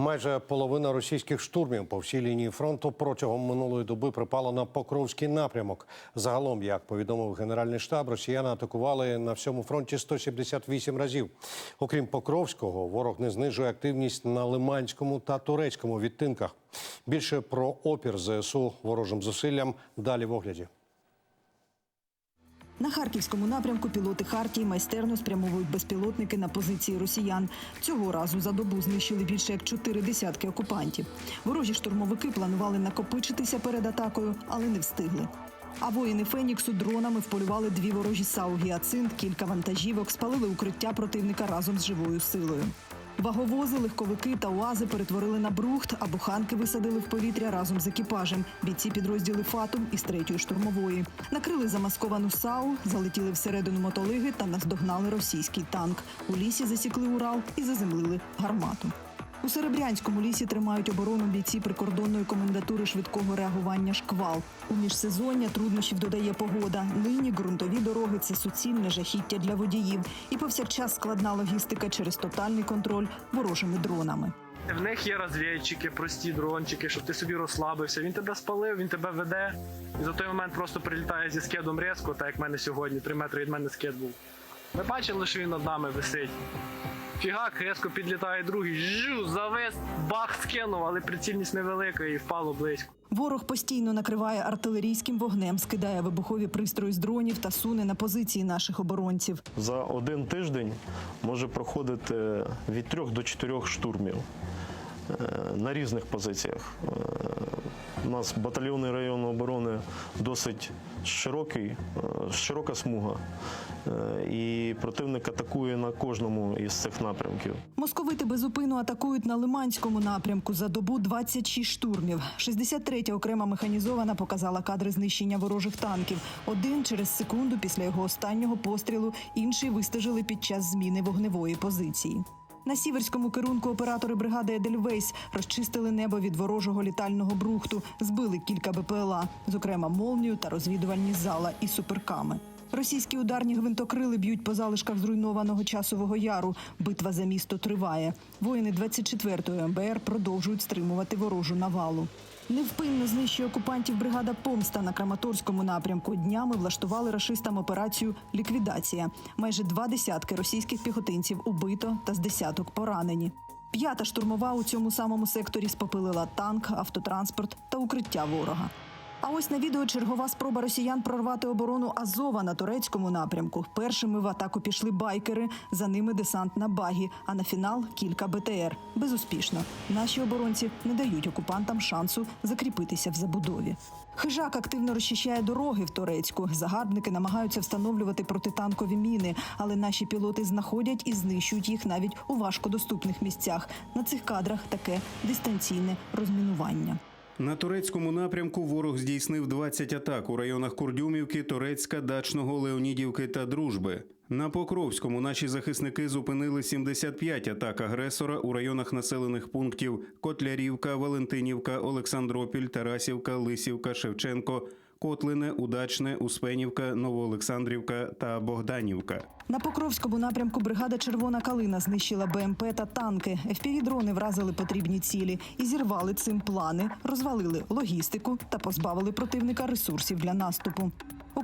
Майже половина російських штурмів по всій лінії фронту протягом минулої доби припала на Покровський напрямок. Загалом, як повідомив Генеральний штаб, росіяни атакували на всьому фронті 178 разів. Окрім Покровського, ворог не знижує активність на Лиманському та Турецькому відтинках. Більше про опір ЗСУ ворожим зусиллям далі в огляді. На харківському напрямку пілоти Хартії майстерно спрямовують безпілотники на позиції росіян. Цього разу за добу знищили більше як чотири десятки окупантів. Ворожі штурмовики планували накопичитися перед атакою, але не встигли. А воїни Феніксу дронами вполювали дві ворожі САУ «Гіацинт», кілька вантажівок, спалили укриття противника разом з живою силою. Ваговози, легковики та уази перетворили на брухт, а буханки висадили в повітря разом з екіпажем. Бійці підрозділи Фатум із третьої штурмової накрили замасковану САУ, залетіли всередину мотолиги та наздогнали російський танк. У лісі засікли Урал і заземлили гармату. У Серебрянському лісі тримають оборону бійці прикордонної комендатури швидкого реагування «Шквал». У міжсезоння труднощів додає погода. Нині ґрунтові дороги це суцільне жахіття для водіїв і повсякчас складна логістика через тотальний контроль ворожими дронами. В них є розвідчики, прості дрончики, щоб ти собі розслабився. Він тебе спалив, він тебе веде. І за той момент просто прилітає зі скидом різко, так як в мене сьогодні, 3 метри від мене скид був. Ми бачили, що він над нами висить. Фігак, різко підлітає другий, жу, завис, бах, скинув, але прицільність невелика і впало близько. Ворог постійно накриває артилерійським вогнем, скидає вибухові пристрої з дронів та суне на позиції наших оборонців. За один тиждень може проходити від трьох до чотирьох штурмів е, на різних позиціях. У нас батальйони району оборони досить широкий, е, широка смуга. Е, І противник атакує на кожному із цих напрямків. Московити безупину атакують на Лиманському напрямку за добу 26 штурмів. 63-я окрема механізована показала кадри знищення ворожих танків. Один через секунду після його останнього пострілу, інший вистежили під час зміни вогневої позиції. На сіверському керунку оператори бригади Едельвейс розчистили небо від ворожого літального брухту, збили кілька БПЛА, зокрема молнію та розвідувальні зала і суперками. Російські ударні гвинтокрили б'ють по залишках зруйнованого часового яру. Битва за місто триває. Воїни 24-ї МБР продовжують стримувати ворожу навалу. Невпинно знищує окупантів бригада Помста на Краматорському напрямку. Днями влаштували рашистам операцію Ліквідація. Майже два десятки російських піхотинців убито та з десяток поранені. П'ята штурмова у цьому самому секторі спопилила танк, автотранспорт та укриття ворога. А ось на відео чергова спроба росіян прорвати оборону Азова на турецькому напрямку. Першими в атаку пішли байкери, за ними десант на багі, а на фінал кілька БТР. Безуспішно. Наші оборонці не дають окупантам шансу закріпитися в забудові. Хижак активно розчищає дороги в Турецьку. Загарбники намагаються встановлювати протитанкові міни, але наші пілоти знаходять і знищують їх навіть у важкодоступних місцях. На цих кадрах таке дистанційне розмінування. На турецькому напрямку ворог здійснив 20 атак у районах Курдюмівки, Торецька, Дачного, Леонідівки та Дружби. На Покровському наші захисники зупинили 75 атак агресора у районах населених пунктів Котлярівка, Валентинівка, Олександропіль, Тарасівка, Лисівка, Шевченко, Котлине, Удачне, Успенівка, Новоолександрівка та Богданівка. На Покровському напрямку бригада Червона калина знищила БМП та танки. ФПВ-дрони вразили потрібні цілі і зірвали цим плани, розвалили логістику та позбавили противника ресурсів для наступу.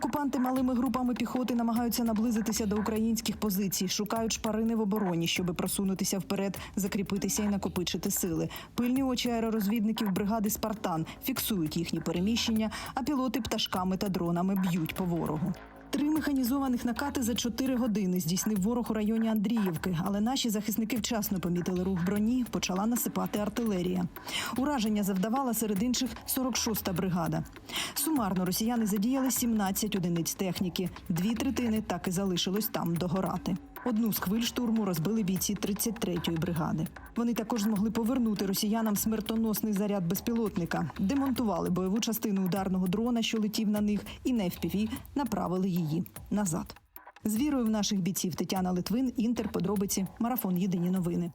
Окупанти малими групами піхоти намагаються наблизитися до українських позицій, шукають шпарини в обороні, щоб просунутися вперед, закріпитися і накопичити сили. Пильні очі аеророзвідників бригади Спартан фіксують їхні переміщення, а пілоти пташками та дронами б'ють по ворогу. Три механізованих накати за чотири години здійснив ворог у районі Андріївки, але наші захисники вчасно помітили рух броні, почала насипати артилерія. Ураження завдавала серед інших 46-та бригада. Сумарно росіяни задіяли 17 одиниць техніки. Дві третини так і залишилось там догорати. Одну з хвиль штурму розбили бійці 33-ї бригади. Вони також змогли повернути росіянам смертоносний заряд безпілотника, демонтували бойову частину ударного дрона, що летів на них, і на FPV направили її назад. З вірою в наших бійців Тетяна Литвин, Інтер, подробиці, марафон Єдині новини.